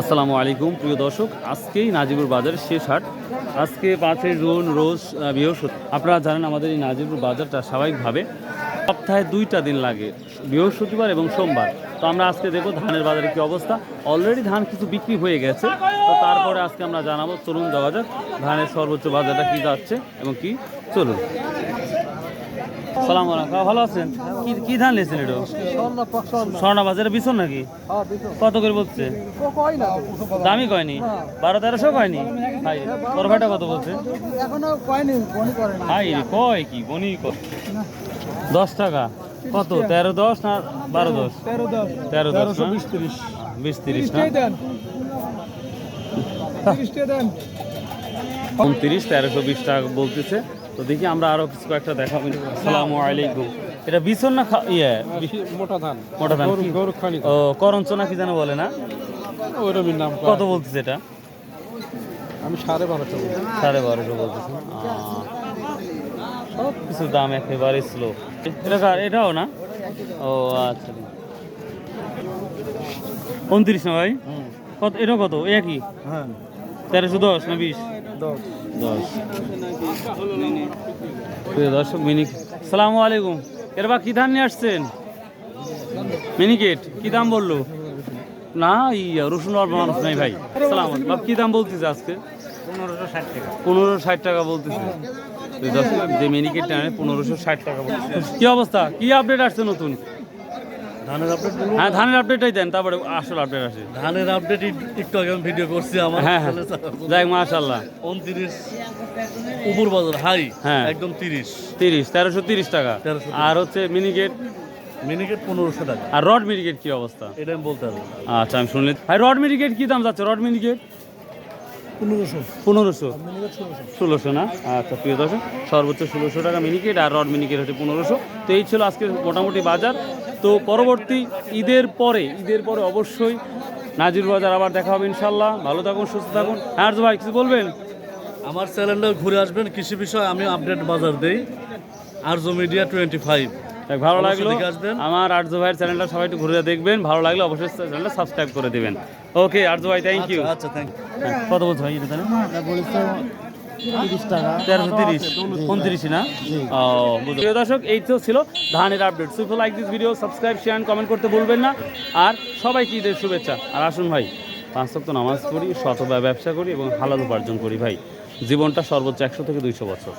আসসালামু আলাইকুম, প্রিয় দর্শক। আজকেই নাজিবুর বাজারের শেষ হাট। আজকে পাঁচই জুন, রোজ বৃহস্পতি আপনারা জানেন আমাদের এই নাজিবুর বাজারটা স্বাভাবিকভাবে সপ্তাহে দুইটা দিন লাগে, বৃহস্পতিবার এবং সোমবার। তো আমরা আজকে দেখব ধানের বাজারে কি অবস্থা। অলরেডি ধান কিছু বিক্রি হয়ে গেছে। তো তারপরে আজকে আমরা জানাব, চলুন দেওয়া যাক, ধানের সর্বোচ্চ বাজারটা কী যাচ্ছে এবং কি চলুন। সালাম আলাইকুম। ভালো আছেন? কি কি ধান নিয়েছেন এটা স্বর্ণা বাজারে বিছন নাকি? কত করে বলছে? দামি কয়নি? বারো তেরোশো কয়নি? হাই তোর ভাইটা কত বলছে? রে, কয় কি বনি কত দশ টাকা। কত? তেরো দশ না বারো দশ? তেরো দশ বিশ তিরিশ বিশ তিরিশ না উনত্রিশ তেরোশো বিশ টাকা বলতেছে। তো দেখি আমরা আরও কিছু একটা দেখাবো। আসসালামু আলাইকুম। এটা বিছন না ইয়ে মোটা ধান। মোটা ধান। ও করঞ্চ না কি যেন বলে না? ওইরকম নাম কত বলতেছে এটা? আমি সাড়ে বারোশো সাড়ে বারোশো বলতেছে। সব কিছু দাম একেবারে স্লো এটা এটাও না? ও আচ্ছা। উনত্রিশ না ভাই? কত এটা কত? একই? হ্যাঁ। তেরোশো দশ না বিশ? দশ। প্রিয় দর্শক মিনিক সালামু আলাইকুম। এর বা কি ধান নিয়ে আসছেন? মিনিকেট কি দাম বলল? না ইয়া রসুন অল্প মানুষ নাই ভাই। সালাম বাপ কি দাম বলতেছে আজকে? পনেরোশো ষাট টাকা। পনেরোশো ষাট টাকা বলতেছে। যে মিনিকেট টানে পনেরোশো ষাট টাকা বলতেছে। কি অবস্থা? কি আপডেট আসছে নতুন? ধানের আপডেট হ্যাঁ ধানের আপডেটটাই দেন তারপরে আসল আপডেট আসে ধানের আপডেট একটু আগে আমি ভিডিও করছি আমার। হ্যাঁ হ্যাঁ। যাই মাশাল্লাহ উনত্রিশ উপর বাজার হাই হ্যাঁ। একদম তিরিশ। তিরিশ তেরোশো তিরিশ টাকা। আর হচ্ছে মিনিকেট মিনিকেট পনেরোশো টাকা। আর রড মিনিকেট কি অবস্থা? এটা আমি বলতে পারব আচ্ছা আমি শুনলি ভাই রড মিনিকেট কি দাম যাচ্ছে? রড মিনিকেট পনেরোশো। পনেরোশো? ষোলোশো। ষোলোশো না? আচ্ছা প্রিয় দর্শক সর্বোচ্চ ষোলোশো টাকা মিনিকেট আর রড মিনিকেট হচ্ছে পনেরোশো। তো এই ছিল আজকে মোটামুটি বাজার। তো পরবর্তী ঈদের পরে ঈদের পরে অবশ্যই নাজির বাজার আবার দেখা হবে ইনশাল্লাহ ভালো থাকুন সুস্থ থাকুন। হ্যাঁ ভাই কিছু বলবেন? আমার চ্যানেলটা ঘুরে আসবেন কৃষি বিষয়ে আমি আপডেট বাজার দেই। Arju media twenty five. ভালো লাগল আসবেন। আমার আরজু ভাইয়ের চ্যানেলটা সবাই একটু ঘুরে দেখবেন। ভালো লাগলে অবশ্যই চ্যানেলটা সাবস্ক্রাইব করে দেবেন। ওকে আরজু ভাই থ্যাংক ইউ আচ্ছা থ্যাংক ইউ কত বলছো ভাই এটা বলেছে তিরিশ তেরোশো তিরিশ উনত্রিশ না? প্রিয় দর্শক এই তো ছিল ধানের update সুইফ like this video subscribe share comment করতে ভুলবেন না। আর সবাইকে ঈদের শুভেচ্ছা। আর আসুন ভাই পাঁচ তো নামাজ পড়ি শত ব্যবসা করি এবং হালাল উপার্জন করি ভাই। জীবনটা সর্বোচ্চ একশো থেকে দুইশো বছর।